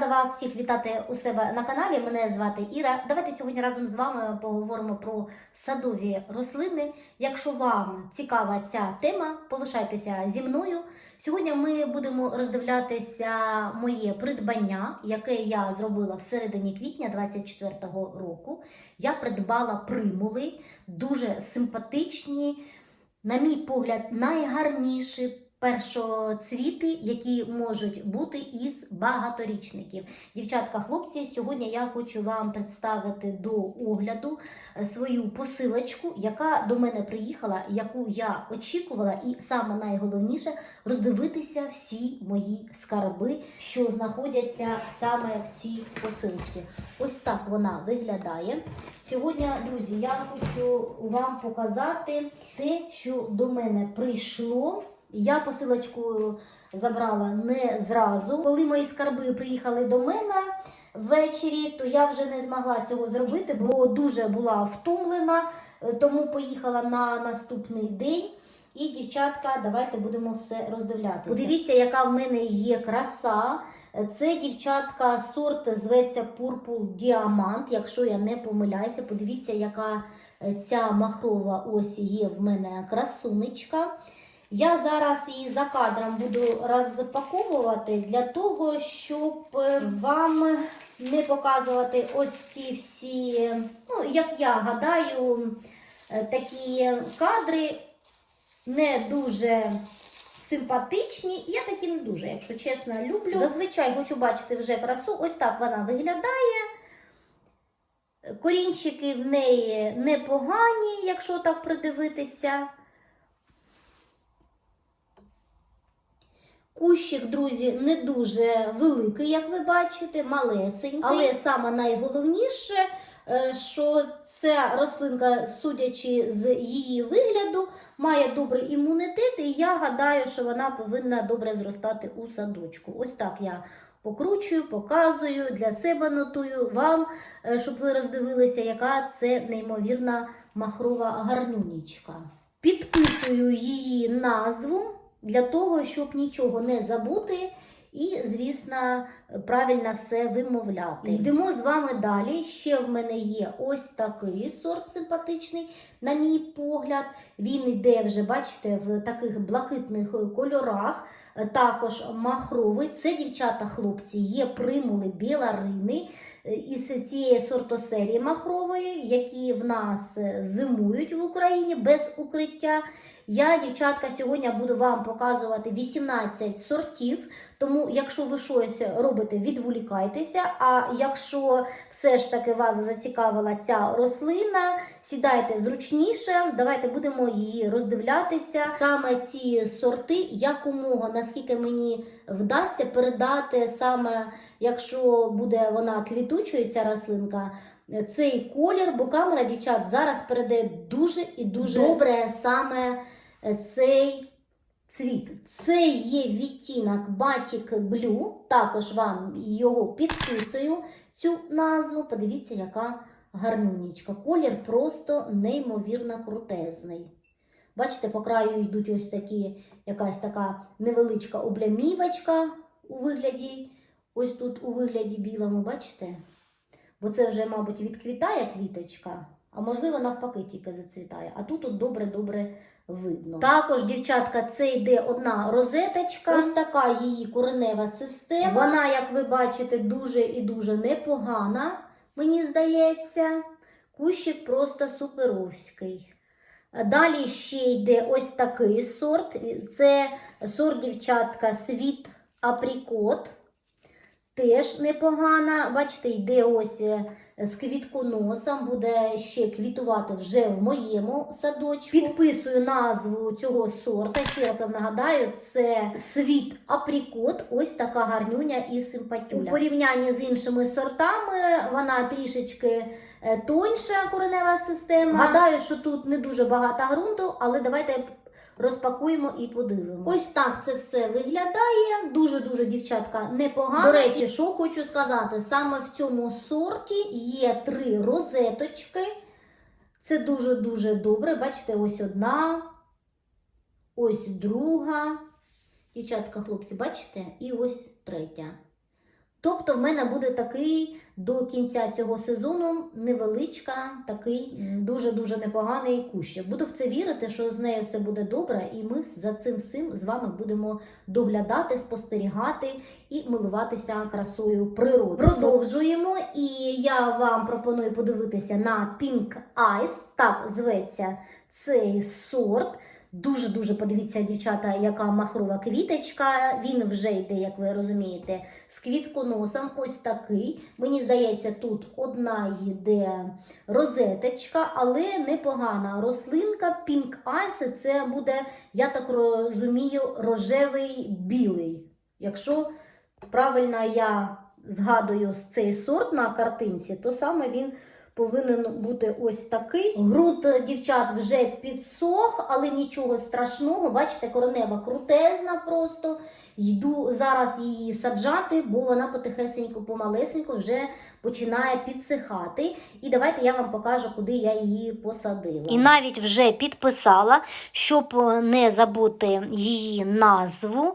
Рада вас всіх вітати у себе на каналі. Мене звати Іра. Давайте сьогодні разом з вами поговоримо про садові рослини. Якщо вам цікава ця тема, полишайтеся зі мною. Сьогодні ми будемо роздивлятися моє придбання, яке я зробила в середині квітня 24-го року. Я придбала примули, дуже симпатичні, на мій погляд, найгарніші першоцвіти, які можуть бути із багаторічників. Дівчатка, хлопці, сьогодні я хочу вам представити до огляду е, свою посилочку, яка до мене приїхала, яку я очікувала, і саме найголовніше роздивитися всі мої скарби, що знаходяться саме в цій посилці. Ось так вона виглядає. Сьогодні, друзі, я хочу вам показати те, що до мене прийшло. Я посилочку забрала не зразу. Коли мої скарби приїхали до мене ввечері, то я вже не змогла цього зробити, бо дуже була втомлена, е, тому поїхала на наступний день. І, дівчатка, давайте будемо все роздивлятися. Подивіться, яка в мене є краса. Це дівчатка сорт зветься Purple Diamant, якщо я не помиляюся. Подивіться, яка е, ця махрова ось є в мене красунечка. Я зараз її за кадром буду розпаковувати для того, щоб е, вам не показувати ось ці всі, ну, як я гадаю, е, такі кадри не дуже симпатичні. Я такі не дуже, якщо чесно, люблю. Зазвичай хочу бачити вже красу. Ось так вона виглядає. Корінчики в неї непогані, якщо так придивитися. Кущик, друзі, не дуже великий, як ви бачите, малесенький. Але саме найголовніше, е, що ця рослинка, судячи з її вигляду, має добрий імунітет, і я гадаю, що вона повинна добре зростати у садочку. Ось так я покручую, показую, для себе нотую вам, е, щоб ви роздивилися, яка це неймовірна махрова гарнюнічка. Підписую її назву для того, щоб нічого не забути і, звісно, правильно все вимовляти. Йдемо з вами далі. Ще в мене є ось такий сорт симпатичний, на мій погляд. Він йде вже, бачите, в таких блакитних кольорах, також махровий. Це дівчата хлопці, є примули біларини із цієї сортосерії махрової, які в нас зимують в Україні без укриття. Я, дівчатка, сьогодні буду вам показувати 18 сортів, тому, якщо ви щось робите, відволікайтеся. А якщо все ж таки вас зацікавила ця рослина, сідайте зручніше, давайте будемо її роздивлятися. Саме ці сорти, якомога, наскільки мені вдасться передати, саме якщо буде вона квітучою, ця рослинка. Цей колір, бо камера дівчат зараз передає дуже і дуже добре саме цей цвіт. Це є відтінок Blue, також вам його підписую, цю назву. Подивіться, яка гарнунічка. Колір просто неймовірно крутезний. Бачите, по краю йдуть ось такі, якась така невеличка облямівочка у вигляді, ось тут у вигляді білому, бачите? Бо це вже, мабуть, відквітає квіточка, а можливо, навпаки, тільки зацвітає. А тут добре-добре видно. Також, дівчатка, це йде одна розеточка. Ось така її коренева система. Вона, як ви бачите, дуже і дуже непогана, мені здається. Кущик просто суперовський. Далі ще йде ось такий сорт. Це сорт, дівчатка, світ априкот. Теж непогана. Бачите, йде ось е, з квітконосом, буде ще квітувати вже в моєму садочку. Підписую назву цього сорта. Ще раз вам нагадаю, це світ априкот. Ось така гарнюня і симпатюля. У порівнянні з іншими сортами вона трішечки е, тоньша коренева система. Гадаю, що тут не дуже багато ґрунту, але давайте розпакуємо і подивимося. Ось так це все виглядає. Дуже-дуже, дівчатка, непогано. До речі, що хочу сказати, саме в цьому сорті є три розеточки. Це дуже-дуже добре. Бачите, ось одна, ось друга. Дівчатка, хлопці, бачите? І ось третя. Тобто в мене буде такий до кінця цього сезону невеличка, такий дуже-дуже непоганий кущик. Буду в це вірити, що з нею все буде добре, і ми за цим всім з вами будемо доглядати, спостерігати і милуватися красою природи. Продовжуємо, і я вам пропоную подивитися на Pink Ice, так зветься цей сорт. Дуже-дуже подивіться, дівчата, яка махрова квіточка. Він вже йде, як ви розумієте, з квітконосом. Ось такий. Мені здається, тут одна йде розеточка, але непогана рослинка. Pink Ice це буде, я так розумію, рожевий білий. Якщо правильно я згадую цей сорт на картинці, то саме він повинен бути ось такий. Груд е, дівчат вже підсох, але нічого страшного. Бачите, коронева крутезна просто. Йду зараз її саджати, бо вона потихесеньку, помалесеньку вже починає підсихати. І давайте я вам покажу, куди я її посадила. І навіть вже підписала, щоб не забути її назву.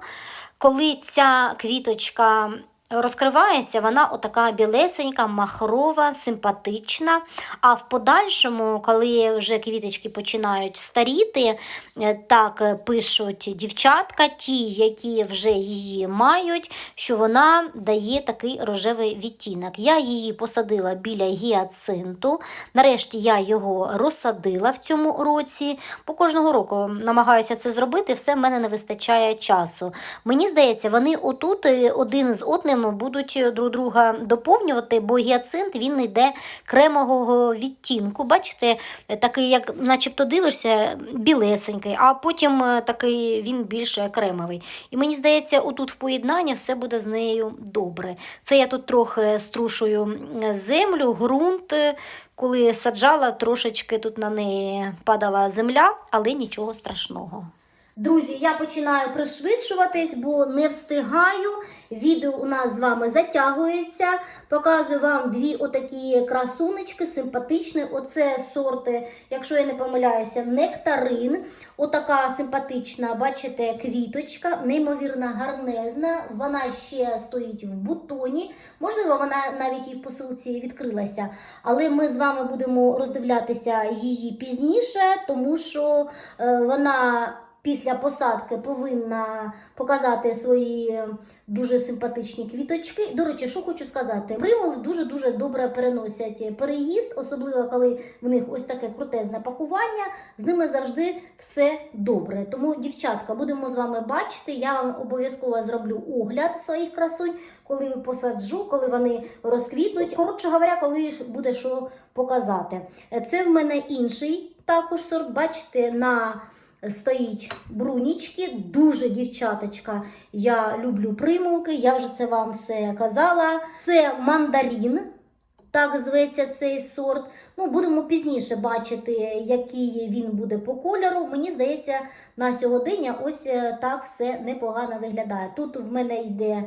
Коли ця квіточка розкривається, вона отака білесенька, махрова, симпатична. А в подальшому, коли вже квіточки починають старіти, е, так е, пишуть дівчатка, ті, які вже її мають, що вона дає такий рожевий відтінок. Я її посадила біля гіацинту. Нарешті я його розсадила в цьому році. По кожного року намагаюся це зробити, все в мене не вистачає часу. Мені здається, вони отут е, один з одним будуть друг друга доповнювати, бо гіацинт він йде кремового відтінку. Бачите, такий, як начебто дивишся, білесенький, а потім е, такий він більше кремовий. І мені здається, отут в поєднанні все буде з нею добре. Це я тут трохи струшую землю, ґрунт. е, Коли саджала, трошечки тут на неї падала земля, але нічого страшного. Друзі, я починаю пришвидшуватись, бо не встигаю. Відео у нас з вами затягується. Показую вам дві отакі красунечки, симпатичні. Оце сорти, якщо я не помиляюся, нектарин. Отака симпатична, бачите, квіточка, неймовірно гарнезна. Вона ще стоїть в бутоні. Можливо, вона навіть і в посилці відкрилася. Але ми з вами будемо роздивлятися її пізніше, тому що е, вона після посадки повинна показати свої дуже симпатичні квіточки. До речі, що хочу сказати, примули дуже-дуже добре переносять переїзд, особливо коли в них ось таке крутезне пакування. З ними завжди все добре. Тому, дівчатка, будемо з вами бачити. Я вам обов'язково зроблю огляд своїх красунь, коли посаджу, коли вони розквітнуть. Коротше говоря, коли буде що показати. Це в мене інший також сорт. Бачите, на стоїть брунічки, дуже дівчаточка. Я люблю примулки, я вже це вам все казала. Це мандарин. Так зветься цей сорт. Ну, будемо пізніше бачити, який він буде по кольору. Мені здається, на сьогодення ось е, так все непогано виглядає. Тут в мене йде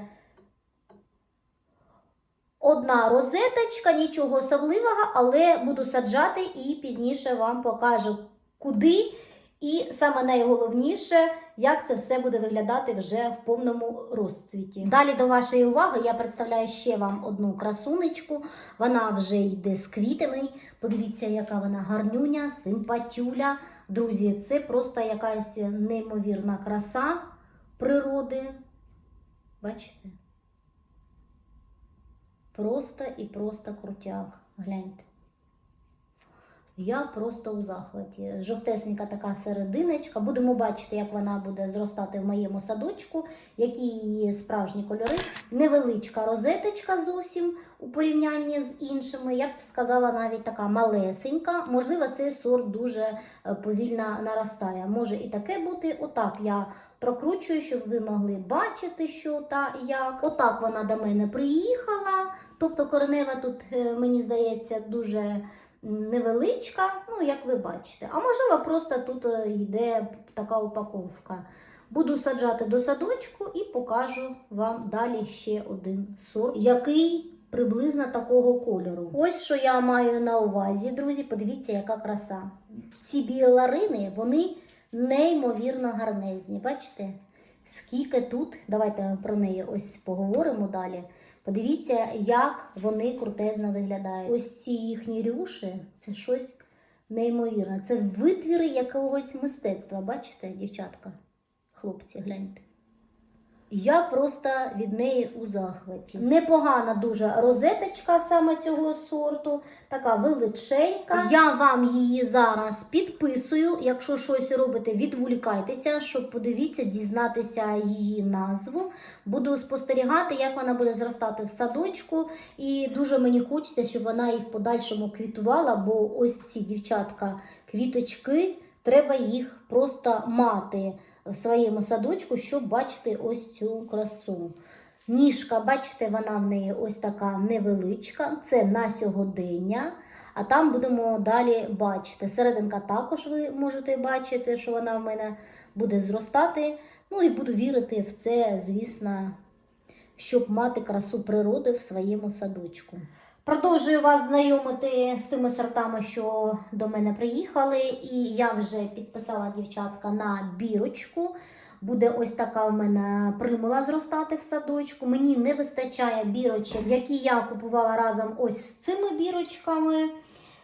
одна розеточка, нічого особливого, але буду саджати і пізніше вам покажу, куди. І саме найголовніше, як це все буде виглядати вже в повному розцвіті. Далі до вашої уваги я представляю ще вам одну красунечку. Вона вже йде з квітами. Подивіться, яка вона гарнюня, симпатюля. Друзі, це просто якась неймовірна краса природи. Бачите? Просто і просто крутяк. Гляньте. Я просто у захваті. Жовтесенька така серединочка. Будемо бачити, як вона буде зростати в моєму садочку, які її справжні кольори. Невеличка розеточка зовсім у порівнянні з іншими. Я б сказала, навіть така малесенька. Можливо, цей сорт дуже е, повільно наростає. Може і таке бути. Отак я прокручую, щоб ви могли бачити, що та як. Отак вона до мене приїхала. Тобто коренева тут, е, мені здається, дуже невеличка, ну, як ви бачите. А можливо, просто тут е, йде така упаковка. Буду саджати до садочку і покажу вам далі ще один сорт, який приблизно такого кольору. Ось що я маю на увазі, друзі. Подивіться, яка краса. Ці біларини, вони неймовірно гарнезні. Бачите? скільки тут, давайте про неї ось поговоримо далі. Подивіться, як вони крутезно виглядають. Ось ці їхні рюші це щось неймовірне. Це витвіри якогось мистецтва. Бачите, дівчатка? Хлопці, гляньте. Я просто від неї у захваті. Непогана дуже розеточка саме цього сорту, така величенька. Я вам її зараз підписую. Якщо щось робите, відволікайтеся, щоб подивіться, дізнатися її назву. Буду спостерігати, як вона буде зростати в садочку. І дуже мені хочеться, щоб вона і в подальшому квітувала, бо ось ці дівчатка квіточки, треба їх просто мати в своєму садочку, щоб бачити ось цю красу. Ніжка, бачите, вона в неї ось така невеличка, це на сьогодення. А там будемо далі бачити. Серединка також ви можете бачити, що вона в мене буде зростати. Ну і буду вірити в це, звісно, щоб мати красу природи в своєму садочку. Продовжую вас знайомити з тими сортами, що до мене приїхали, і я вже підписала дівчатка на бірочку. Буде ось така в мене примула зростати в садочку. Мені не вистачає бірочок, які я купувала разом ось з цими бірочками.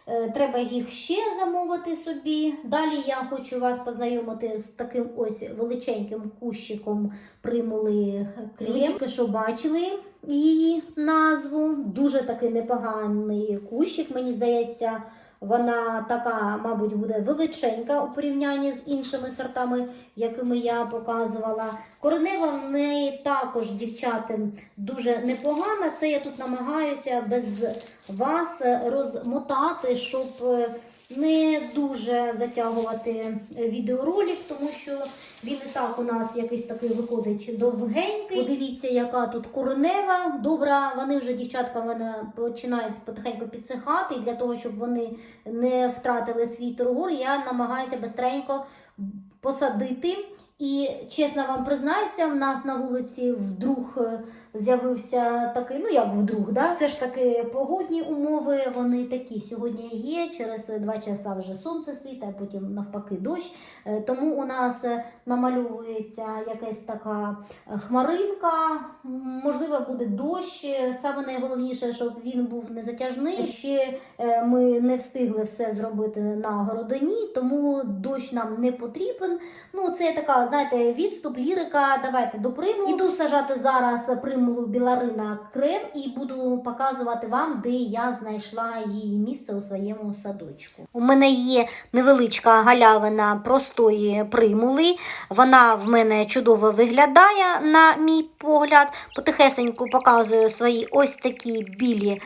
Е, Треба їх ще замовити собі. Далі я хочу вас познайомити з таким ось величеньким кущиком примули крем. Ви що бачили її назву. Дуже такий непоганий кущик, мені здається. Вона така, мабуть, буде величенька у порівнянні з іншими сортами, якими я показувала. Коренева в неї також, дівчата, дуже непогана. Це я тут намагаюся без вас розмотати, щоб е, не дуже затягувати відеоролик, тому що він і так у нас якийсь такий виходить довгенький. Подивіться, яка тут коренева. Добра, вони вже, дівчатка, вони починають потихеньку підсихати. І для того, щоб вони не втратили свій тургор, я намагаюся бистренько посадити. І чесно вам признаюся, в нас на вулиці вдруг е, з'явився такий, ну як вдруг, да? все ж таки погодні умови, вони такі сьогодні є. Через два часа вже сонце світить, а потім навпаки дощ. Е, Тому у нас е, намальовується якась така е, хмаринка, можливо, буде дощ. Саме найголовніше, щоб він був не затяжний. Ще ми не встигли все зробити на городині, тому дощ нам не потрібен. Ну, це така, знаєте, відступ, лірика. Давайте до примулу. Іду сажати зараз примулу біларина крем і буду показувати вам, де я знайшла її місце у своєму садочку. У мене є невеличка галявина простої примули. Вона в мене чудово виглядає, на мій погляд. Потихесеньку показую свої ось такі білі.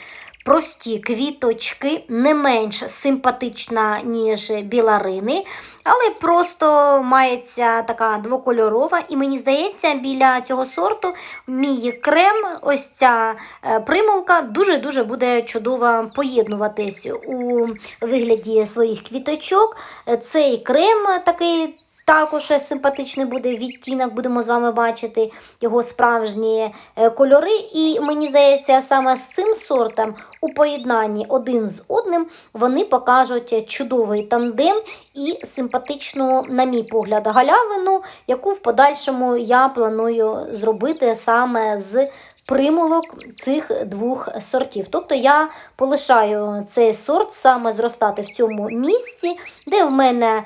Прості квіточки, не менш симпатична, ніж біларини, але просто мається така двокольорова. І мені здається, біля цього сорту мій крем, ось ця е, примулка, дуже-дуже буде чудово поєднуватись у вигляді своїх квіточок. Цей крем такий. Також симпатичний буде відтінок, будемо з вами бачити його справжні е, кольори. І мені здається, саме з цим сортом у поєднанні один з одним вони покажуть чудовий тандем і симпатичну, на мій погляд, галявину, яку в подальшому я планую зробити саме з примулок цих двох сортів. Тобто я полишаю цей сорт саме зростати в цьому місці, де в мене.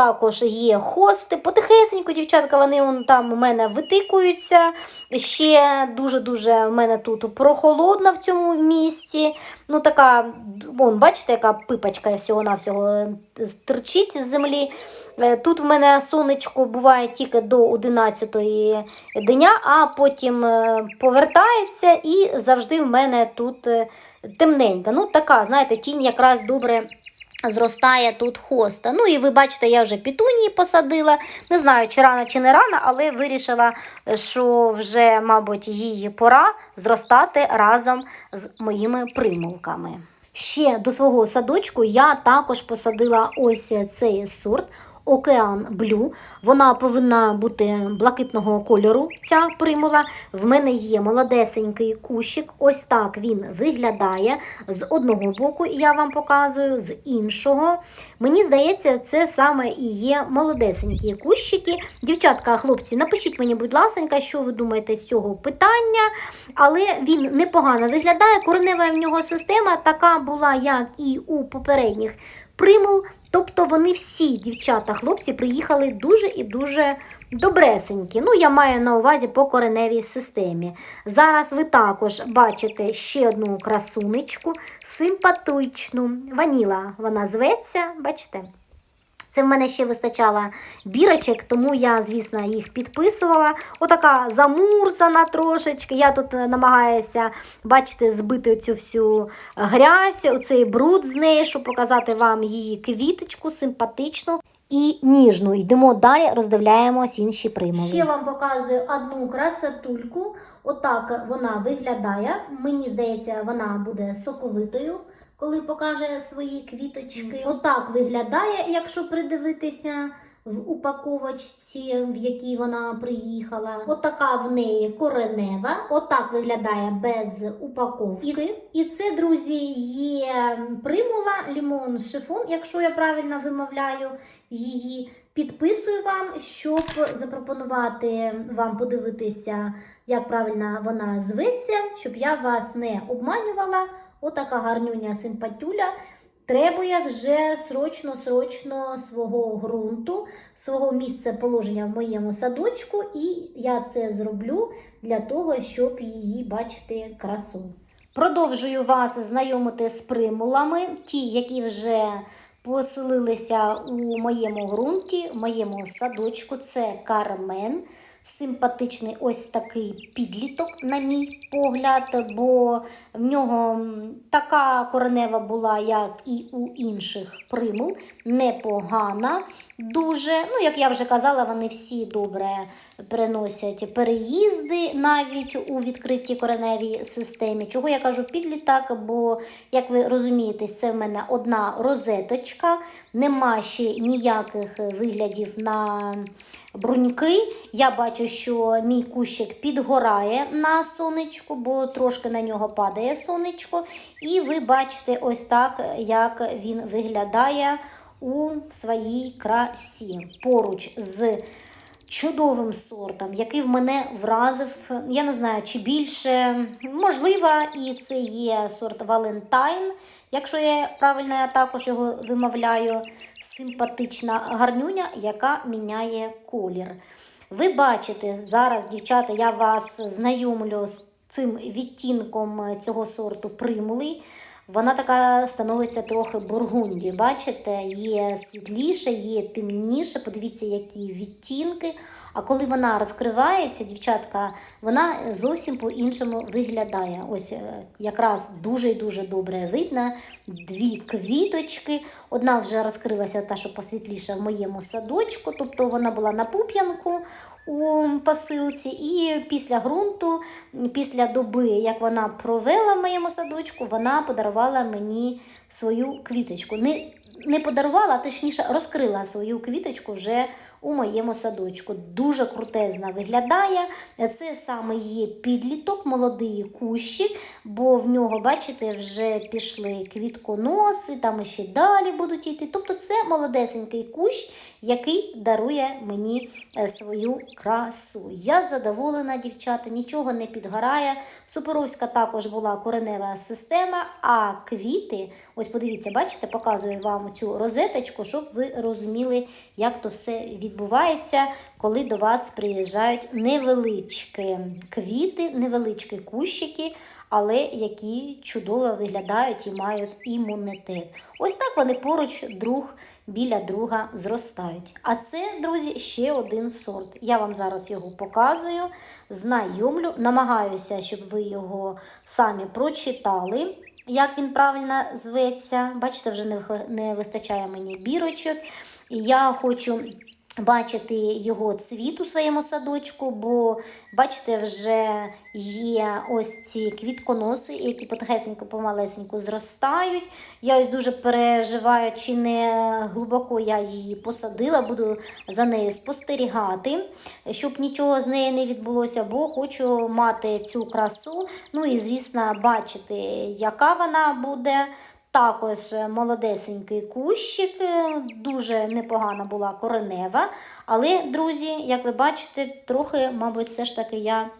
Також є хости. Потихесенько, дівчатка, вони вон там у мене витикуються. Ще дуже-дуже в мене тут прохолодно в цьому місці. Ну, така, вон, бачите, яка пипочка всього-навсього стирчить з землі. Е, Тут в мене сонечко буває тільки до 11 дня, а потім е, повертається і завжди в мене тут е, темненька. Ну, така, знаєте, тінь якраз добре зростає тут хоста. Ну і ви бачите, я вже пітунії посадила. Не знаю, чи рано, чи не рано, але вирішила, що вже, мабуть, її пора зростати разом з моїми примулками. Ще до свого садочку я також посадила ось цей сорт Океан Блю. Вона повинна бути блакитного кольору. Ця примула. В мене є молодесенький кущик. Ось так він виглядає. З одного боку я вам показую, з іншого. Мені здається, це саме і є молодесенькі кущики. Дівчатка, хлопці, напишіть мені, будь ласка, що ви думаєте з цього питання. Але він непогано виглядає. Коренева в нього система така була, як і у попередніх примул. Тобто вони всі, дівчата, хлопці, приїхали дуже і дуже добресенькі. Ну, я маю на увазі по кореневій системі. Зараз ви також бачите ще одну красунечку, симпатичну. Ваніла вона зветься, бачите? Це в мене ще вистачало бірочок, тому я, звісно, їх підписувала. Отака замурзана трошечки. Я тут е, намагаюся, бачите, збити цю всю грязь, оцей бруд з неї, щоб показати вам її квіточку симпатичну. І ніжну. Йдемо далі, роздивляємось інші примови. Ще вам показую одну красотульку. Отак вона виглядає. Мені здається, вона буде соковитою коли покаже свої квіточки. Отак виглядає, якщо придивитися в упаковочці, в якій вона приїхала. Отака в неї коренева. Отак виглядає без упаковки. І це, друзі, є примула лімон шифон, якщо я правильно вимовляю її. Підписую вам, щоб запропонувати вам подивитися, як правильно вона зветься, щоб я вас не обманювала. Отака гарнюня симпатюля требує вже срочно-срочно свого ґрунту, свого місця положення в моєму садочку, і я це зроблю для того, щоб її бачити красу. Продовжую вас знайомити з примулами, ті, які вже поселилися у моєму ґрунті, в моєму садочку. Це кармен. Симпатичний ось такий підліток, на мій погляд, бо в нього така коренева була, як і у інших примул, непогана. Дуже, ну, як я вже казала, вони всі добре переносять переїзди навіть у відкритій кореневій системі. Чого я кажу підліток, бо, як ви розумієте, це в мене одна розеточка, нема ще ніяких виглядів на бруньки. Я бачу, що мій кущик підгорає на сонечку, бо трошки на нього падає сонечко. І ви бачите ось так, як він виглядає у своїй красі. Поруч з чудовим сортом, який в мене вразив, я не знаю, чи більше, можливо, і це є сорт Валентайн, якщо я правильно я також його вимовляю, симпатична гарнюня, яка міняє колір. Ви бачите, зараз, дівчата, я вас знайомлю з цим відтінком цього сорту примули. Вона така становиться трохи бургунді. Бачите, є світліше, є темніше. Подивіться, які відтінки. А коли вона розкривається, дівчатка, вона зовсім по-іншому виглядає. Ось е, якраз дуже і дуже добре видно. Дві квіточки. Одна вже розкрилася, та, що посвітліша в моєму садочку, тобто вона була на пуп'янку у посилці. І після ґрунту, після доби, як вона провела в моєму садочку, вона подарувала мені свою квіточку. Не не подарувала, а точніше розкрила свою квіточку вже у моєму садочку. Дуже крутезна виглядає. Це саме є підліток, молодий кущик, бо в нього, бачите, вже пішли квітконоси, там ще далі будуть йти. Тобто це молодесенький кущ, який дарує мені е, свою красу. Я задоволена, дівчата, нічого не підгорає. Супоровська також була коренева система, а квіти, ось подивіться, бачите, показую вам цю розеточку, щоб ви розуміли, як то все відбувається, коли до вас приїжджають невеличкі квіти, невеличкі кущики, але які чудово виглядають і мають імунітет. Ось так вони поруч друг біля друга зростають. А це, друзі, ще один сорт. Я вам зараз його показую, знайомлю, намагаюся, щоб ви його самі прочитали як він правильно зветься. Бачите, вже не вистачає мені бірочок. Я хочу бачити його цвіт у своєму садочку, бо бачите, вже є ось ці квітконоси, які потихесенько помалесенько зростають. Я ось дуже переживаю, чи не глибоко я її посадила, буду за нею спостерігати, щоб нічого з нею не відбулося, бо хочу мати цю красу. Ну і, звісно, бачити, яка вона буде. Також молодесенький кущик, е, дуже непогана була коренева. Але, друзі, як ви бачите, трохи, мабуть, все ж таки я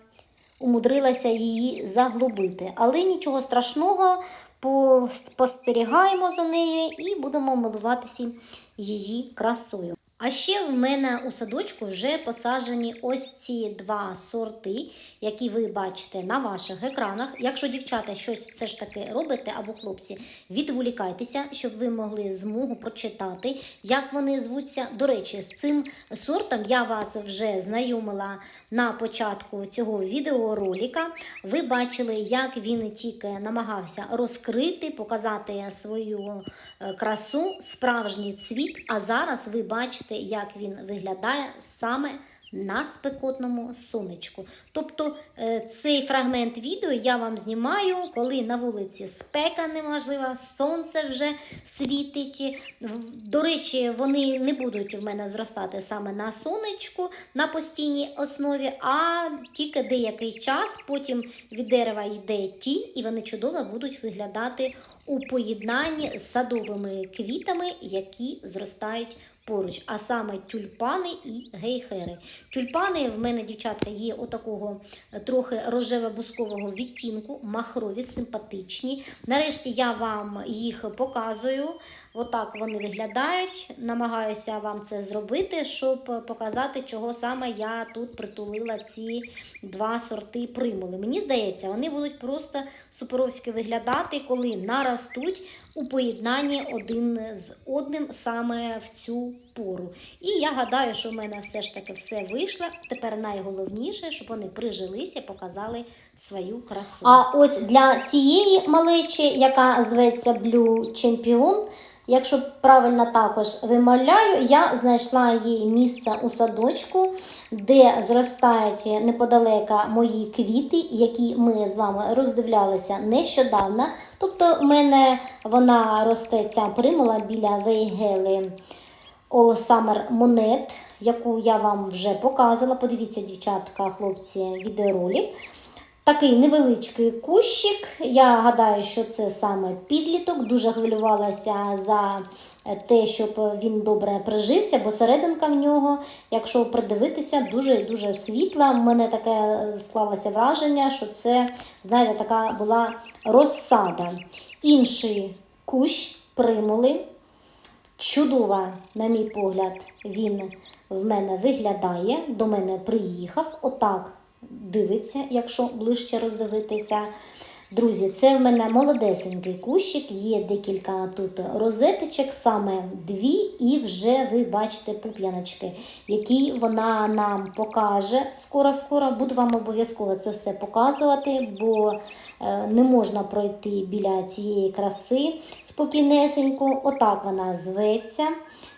умудрилася її заглубити. Але нічого страшного, спостерігаємо за нею і будемо милуватися її красою. А ще в мене у садочку вже посаджені ось ці два сорти, які ви бачите на ваших екранах. Якщо дівчата щось все ж таки робите або хлопці, відволікайтеся, щоб ви могли змогу прочитати, як вони звуться. До речі, з цим сортом я вас вже знайомила на початку цього відеоролика. Ви бачили, як він тільки намагався розкрити, показати свою е, красу, справжній цвіт. А зараз ви бачите, як він виглядає саме на спекотному сонечку. Тобто е, цей фрагмент відео я вам знімаю, коли на вулиці спека неможлива, сонце вже світить. До речі, вони не будуть в мене зростати саме на сонечку на постійній основі, а тільки деякий час. Потім від дерева йде тінь, і вони чудово будуть виглядати у поєднанні з садовими квітами, які зростають поруч, а саме тюльпани і гейхери. Тюльпани в мене, дівчатка, є отакого е, трохи рожево-бускового відтінку, махрові, симпатичні. Нарешті я вам їх показую. Отак вони виглядають. Намагаюся вам це зробити, щоб показати, чого саме я тут притулила ці два сорти примули. Мені здається, вони будуть просто суперовськи виглядати, коли наростуть у поєднанні один з одним саме в цю пору. І я гадаю, що в мене все ж таки все вийшло. Тепер найголовніше, щоб вони прижилися показали свою красу. А ось для цієї малечі, яка зветься Blue Champion, Якщо правильно також вимовляю, я знайшла їй місце у садочку, де зростають неподалека мої квіти, які ми з вами роздивлялися нещодавно. Тобто, в мене вона росте ця примула біля Вейгели All Summer Monet, яку я вам вже показувала. Подивіться, дівчатка, хлопці, відеоролик. Такий невеличкий кущик. Я гадаю, що це саме підліток. Дуже хвилювалася за те, щоб він добре прижився, бо серединка в нього, якщо придивитися, дуже дуже світла. У мене таке склалося враження, що це, знаєте, така була розсада. Інший кущ примули. Чудова, на мій погляд, він в мене виглядає, до мене приїхав. Отак дивиться, якщо ближче роздивитися. Друзі, це в мене молодесенький кущик, є декілька тут розеточок, саме дві, і вже ви бачите пуп'яночки, які вона нам покаже. Скоро-скоро буду вам обов'язково це все показувати, бо е, не можна пройти біля цієї краси спокійнесенько. Отак вона зветься.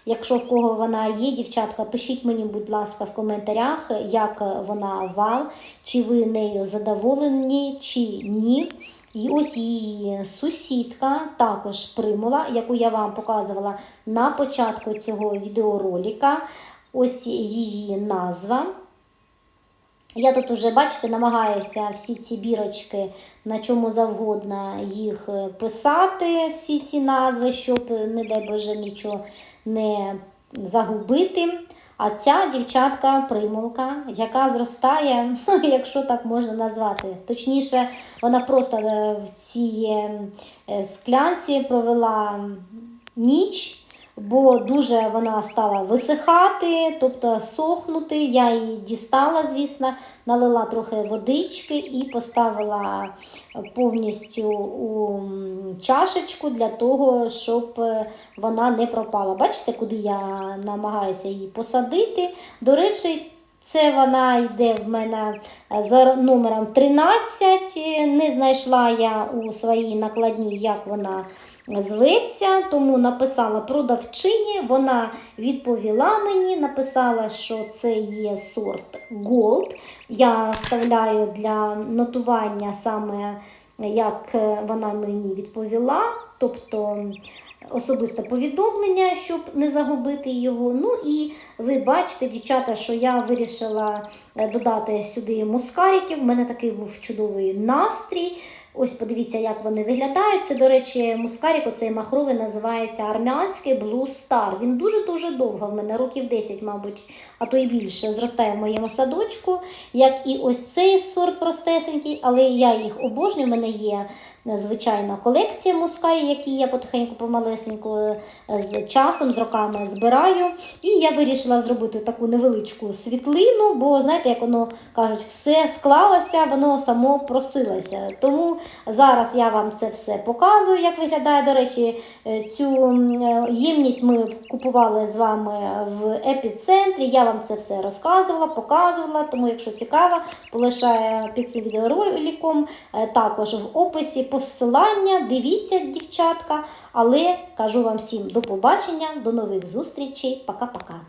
Якщо в кого вона є, дівчатка, пишіть мені, будь ласка, в коментарях, як вона вам, чи ви нею задоволені, чи ні. І ось її сусідка, також примула, яку я вам показувала на початку цього відеоролика. Ось її назва. Я тут уже, бачите, намагаюся всі ці бірочки на чому завгодно їх писати, всі ці назви, щоб, не дай Боже, нічого не загубити. А ця дівчатка примулка, яка зростає, якщо так можна назвати. Точніше, вона просто е, в цій е, склянці провела ніч бо дуже вона стала висихати, тобто сохнути. Я її дістала, звісно, налила трохи водички і поставила повністю у чашечку для того, щоб вона не пропала. Бачите, куди я намагаюся її посадити. До речі, це вона йде в мене за номером 13. Не знайшла я у своїй накладній, як вона зветься, тому написала продавчині. Вона відповіла мені, написала, що це є сорт Gold. Я вставляю для нотування саме як вона мені відповіла, тобто особисте повідомлення, щоб не загубити його. Ну і ви бачите, дівчата, що я вирішила е, додати сюди мускариків. У мене такий був чудовий настрій. Ось подивіться, як вони виглядають. Це, до речі, мускарік, оцей махровий, називається армянський Blue Star. Він дуже-дуже довго, в мене років 10, мабуть, а то й більше, зростає в моєму садочку, як і ось цей сорт простесенький, але я їх обожнюю. в мене є звичайна колекція мускарів, які я потихеньку помалесеньку е, з часом, з роками збираю. І я вирішила зробити таку невеличку світлину, бо знаєте, як воно кажуть, все склалося, воно само просилося. Тому зараз я вам це все показую, як виглядає. До речі, е, цю е, ємність ми купували з вами в епіцентрі. Я вам це все розказувала, показувала. Тому, якщо цікаво, полишаю під цим відеороликом також в описі посилання. Дивіться, дівчатка. Але кажу вам всім до побачення, до нових зустрічей. Пока-пока.